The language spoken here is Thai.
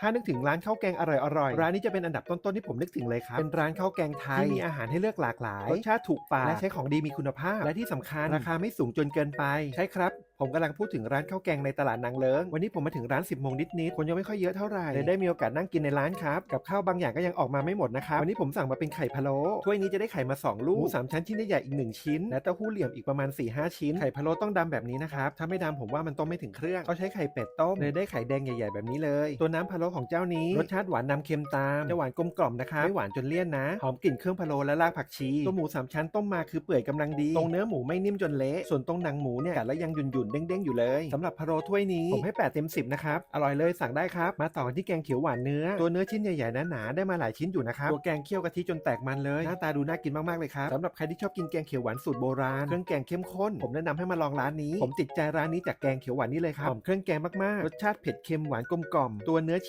ถ้านึกถึงร้านข้าวแกงอร่อยๆ ร้านนี้จะเป็นอันดับต้นๆที่ผมนึกถึงเลยครับ เป็นร้านข้าวแกงไทยที่มีอาหารให้เลือกหลากหลาย รสชาติถูกปากและใช้ของดีมีคุณภาพ และที่สำคัญราคาไม่สูงจนเกินไป ใช่ครับ ผมกำลังพูดถึงร้านข้าวแกงในตลาดนางเลิงวันนี้ผมมาถึงร้าน 10โมงนิดๆคนยังไม่ค่อยเยอะเท่าไหร่เลยได้มีโอกาสนั่งกินในร้านครับกับข้าวบางอย่างก็ยังออกมาไม่หมดนะครับวันนี้ผมสั่งมาเป็นไข่พะโล้ถ้วยนี้จะได้ไข่มา 2 ลูกหมูสามชั้นชิ้นใหญ่ๆอีก 1 ชิ้น และเต้าหู้เหลี่ยมอีกประมาณ4-5ชิ้นไข่พะโล้ต้องดำแบบนี้นะครับถ้าไม่ดำผมว่ามันต้มไม่ถึงเครื่องเขาใช้ไข่เป็ดต้มเลยได้ไข่แดงใหญ่ ๆแบบนี้เลย ตัวน้ำพะโล้ของเจ้านี้รสชาติหวานนำเค็มตามจะหวานกลมกล่อมนะครับไม่หวานจนเลี่ยนนะหอมกลิ่นเครื่องพะโล้และรากผักชีตัวหมูสามชั้นต้มมาคือเปื่อยกำลังดีตรงเนื้อหมูไม่นิ่มจนเละส่วนตรงหนังหมูเนี่ยกัดแล้วยังหยุ่นๆเด้งๆอยู่เลยสำหรับพะโล้ถ้วยนี้ผมให้8เต็ม10นะครับอร่อยเลยสั่งได้ครับมาต่อกันที่แกงเขียวหวานเนื้อตัวเนื้อชิ้นใหญ่ๆหนาๆได้มาหลายชิ้นอยู่นะครับตัวแกงเคี่ยวกะทิจนแตกมันเลยหน้าตาดูน่ากินมากๆเลยครับสำหรับใครที่ชอบกินแกงเขียวหวานสูตรโบราณเครื่องแกงเข้มข้นผมแนะนำให้มาลองร้านนี้ ผมติดใจร้านนี้จากแกงเขียวหวานนี่เลยครับหอมเครื่องแกงมากๆรสชาติเผ็ดเค็มหวานกลมกล่อมตัวเนื้อ